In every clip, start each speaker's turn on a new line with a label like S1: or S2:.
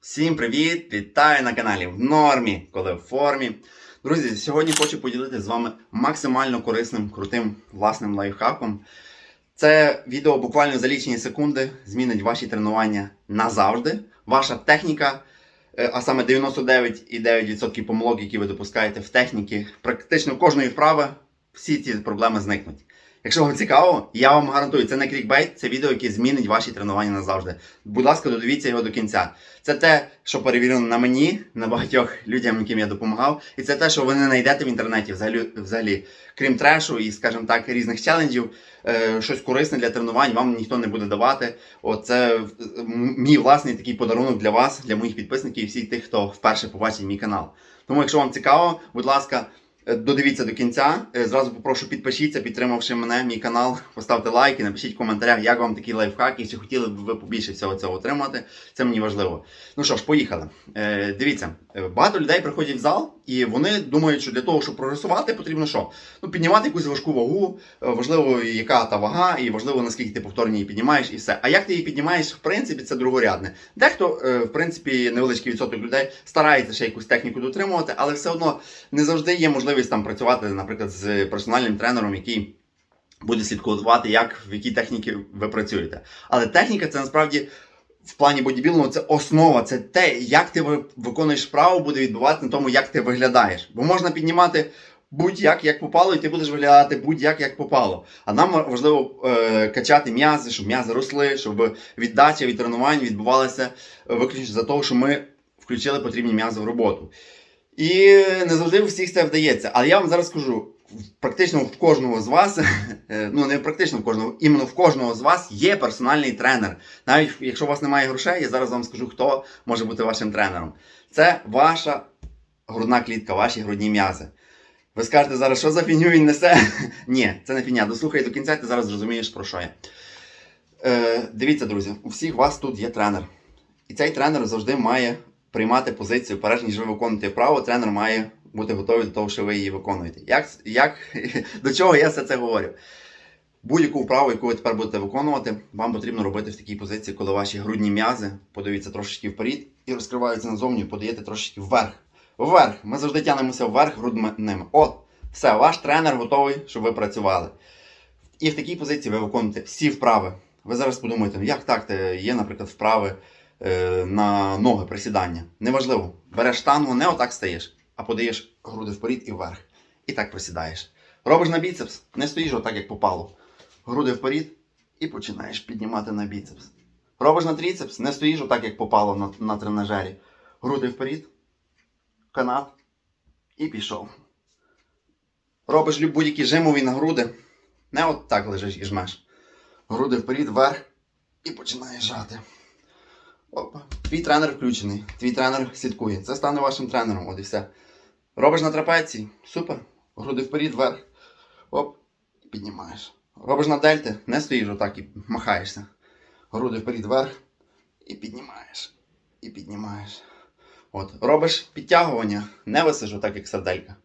S1: Всім привіт! Вітаю на каналі в нормі, коли в формі. Друзі, сьогодні хочу поділитися з вами максимально корисним, крутим власним лайфхаком. Це відео буквально за лічені секунди змінить ваші тренування назавжди. Ваша техніка, е, а саме 99,9% помилок, які ви допускаєте в техніці, практично кожної вправи, всі ці проблеми зникнуть. Якщо вам цікаво, я вам гарантую, це не клікбейт, це відео, яке змінить ваші тренування назавжди. Будь ласка, додивіться його до кінця. Це те, що перевірено на мені, на багатьох людям, яким я допомагав, і це те, що ви не знайдете в інтернеті взагалі, взагалі. крім трешу і, скажімо так, різних челенджів, е, щось корисне для тренувань вам ніхто не буде давати. Оце е, мій власний такий подарунок для вас, для моїх підписників і всіх тих, хто вперше побачить мій канал. Тому, якщо вам цікаво, будь ласка, додивіться до кінця. Е, Зразу попрошу підпишіться, підтримавши мене, мій канал, поставте лайк і напишіть в коментарях, як вам такий лайфхак і чи хотіли б ви побільше всього цього отримати. Це мені важливо. Ну що ж, поїхали. Е, дивіться, е, багато людей приходять в зал, і вони думають, що для того, щоб прогресувати, потрібно що? Ну, піднімати якусь важку вагу, е, важливо, яка та вага, і важливо, наскільки ти повторно її піднімаєш, і все. А як ти її піднімаєш, в принципі, це другорядне. Дехто, е, в принципі, невеличкий відсоток людей старається ще якусь техніку дотримувати, але все одно не завжди є можливість там працювати, наприклад, з персональним тренером, який. Буде слідкувати, як в якій техніці ви працюєте. Але техніка це насправді в плані бодібілдингу це основа, це те, як ти виконуєш вправу, буде відбуватися на тому, як ти виглядаєш. Бо можна піднімати будь-як, як попало, і ти будеш виглядати будь-як, як попало. А нам важливо е, качати м'язи, щоб м'язи росли, щоб віддача від тренувань відбувалася е, виключно за того, що ми включили потрібні м'язи в роботу. І не завжди у всіх це вдається. Але я вам зараз скажу: практично в кожного з вас, е, ну не практично в кожного, іменно в кожного з вас є персональний тренер. Навіть якщо у вас немає грошей, я зараз вам скажу, хто може бути вашим тренером. Це ваша грудна клітка, ваші грудні м'язи. Ви скажете зараз, що за фіню він несе? Ні, це не фіня. Дослухай до кінця, ти зараз зрозумієш, про що я. Е, дивіться, друзі, у всіх вас тут є тренер. І цей тренер завжди має приймати позицію, перш ніж ви виконуєте вправу, тренер має бути готовий до того, що ви її виконуєте. Як, як, до чого я все це говорю? Будь-яку вправу, яку ви тепер будете виконувати, вам потрібно робити в такій позиції, коли ваші грудні м'язи подивіться трошечки вперед і розкриваються назовні, подаєте трошечки вверх. Вверх. Ми завжди тягнемося вверх грудними. От, все, ваш тренер готовий, щоб ви працювали. І в такій позиції ви виконуєте всі вправи. Ви зараз подумаєте, ну як так, є, наприклад, вправи е, на ноги, присідання. Неважливо. Береш штангу, не отак стаєш, а подаєш груди вперед і вверх. І так присідаєш. Робиш на біцепс, не стоїш отак, як попало. Груди вперед і починаєш піднімати на біцепс. Робиш на тріцепс, не стоїш отак, як попало на, на тренажері. Груди вперед, канат і пішов. Робиш будь-які жимові на груди. Не от так лежиш і жмеш. Груди вперед, вверх і починаєш жати. Опа. Твій тренер включений, твій тренер слідкує. Це стане вашим тренером, от і все. Робиш на трапеції, супер. Груди вперед, вверх. Оп, і піднімаєш. Робиш на дельти, не стоїш отак і махаєшся. Груди вперед, вверх і піднімаєш. І піднімаєш. От. Робиш підтягування, не висиш отак, як сарделька.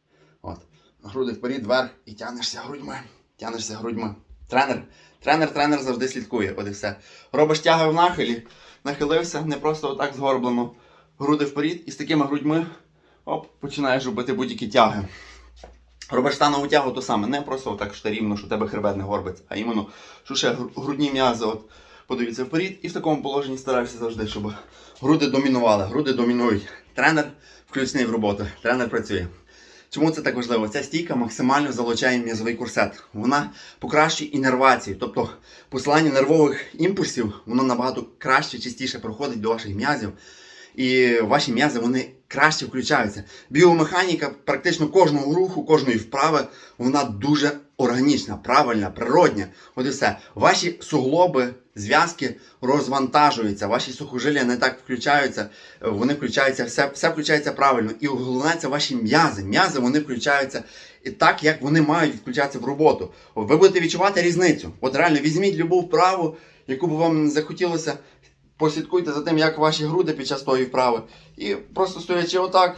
S1: От. Груди вперед, вверх і тянешся грудьми. Тянешся грудьми. Тренер, тренер, тренер завжди слідкує, от і все. Робиш тяги в нахилі, нахилився, не просто отак згорблено. Груди вперед і з такими грудьми оп, починаєш робити будь-які тяги. Робиш станову тягу то саме, не просто отак що рівно, що тебе хребет не горбиться, а іменно, що ще грудні м'язи от, подивіться вперед, і в такому положенні стараєшся завжди, щоб груди домінували, груди домінують. Тренер включений в роботу, тренер працює. Чому це так важливо? Ця стійка максимально залучає м'язовий курсет. Вона покращує інервацію, тобто посилання нервових імпульсів, воно набагато краще, частіше проходить до ваших м'язів. І ваші м'язи вони краще включаються. Біомеханіка практично кожного руху, кожної вправи, вона дуже органічна, правильна, природня. От і все. Ваші суглоби, зв'язки розвантажуються, ваші сухожилля не так включаються, вони включаються, все, все включається правильно. І головне це ваші м'язи. М'язи вони включаються і так, як вони мають включатися в роботу. Ви будете відчувати різницю. От реально візьміть любу вправу, яку б вам захотілося, послідкуйте за тим, як ваші груди під час тої вправи. І просто стоячи отак,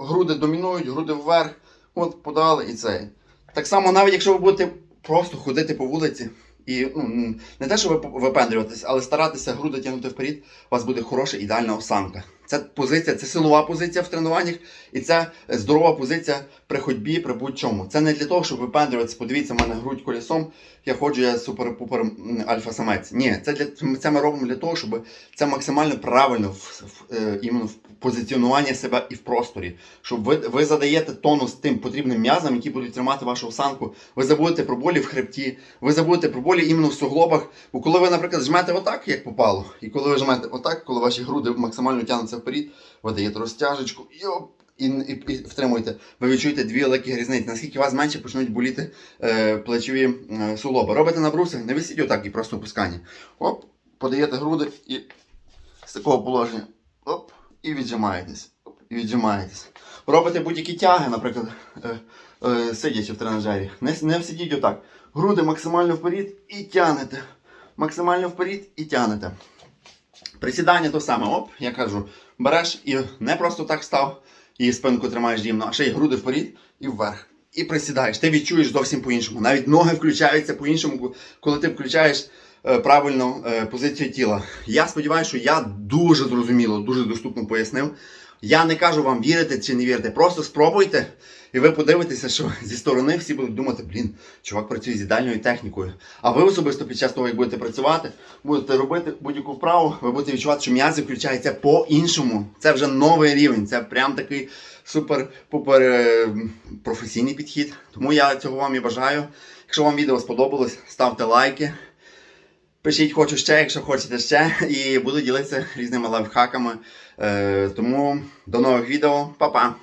S1: груди домінують, груди вверх, от подали і це. Так само, навіть якщо ви будете просто ходити по вулиці, і ну, не те, що ви випендрюватись, але старатися груди тягнути вперед, у вас буде хороша ідеальна осанка. Це позиція, це силова позиція в тренуваннях, і це здорова позиція при ходьбі, при будь-чому. Це не для того, щоб випендрюватися. Подивіться, в мене грудь колісом, я ходжу, я супер-пупер альфа-самець. Ні, це для це ми робимо для того, щоб це максимально правильно в, в, е, іменно в позиціонування себе і в просторі. Щоб ви, ви задаєте тонус тим потрібним м'язам, які будуть тримати вашу осанку. Ви забудете про болі в хребті, ви забудете про болі іменно в суглобах. Бо коли ви, наприклад, жмете отак, як попало, і коли ви жмете отак, коли ваші груди максимально тягнуться вперед, ви даєте розтяжечку, і, і, і втримуєте, ви відчуєте дві великі різниці. Наскільки вас менше почнуть боліти е, плечові е, суглоби. Робите набруси, не висіть отак і просто опускання. Оп, подаєте груди і з такого положення. Оп, і віджимаєтесь. Оп, і віджимаєтесь. Робите будь-які тяги, наприклад, е, е, сидячи в тренажері. Не, не сидіть отак. Груди максимально вперед і тягнете. Максимально вперед і тягнете. Присідання то саме. Оп, я кажу, береш і не просто так став і спинку тримаєш рівно, а ще й груди вперед і вверх. І присідаєш. Ти відчуєш зовсім по-іншому. Навіть ноги включаються по-іншому, коли ти включаєш е, правильно е, позицію тіла. Я сподіваюся, що я дуже зрозуміло, дуже доступно пояснив. Я не кажу вам вірити чи не вірити. Просто спробуйте, і ви подивитеся, що зі сторони всі будуть думати, блін, чувак працює з ідеальною технікою. А ви особисто під час того, як будете працювати, будете робити будь-яку вправу, ви будете відчувати, що м'язи включаються по-іншому. Це вже новий рівень. Це прям такий супер-пупер е, професійний підхід. Тому я цього вам і бажаю. Якщо вам відео сподобалось, ставте лайки. Пишіть хочу ще, якщо хочете ще, і буду ділитися різними лайфхаками. Е, тому до нових відео, Па-па!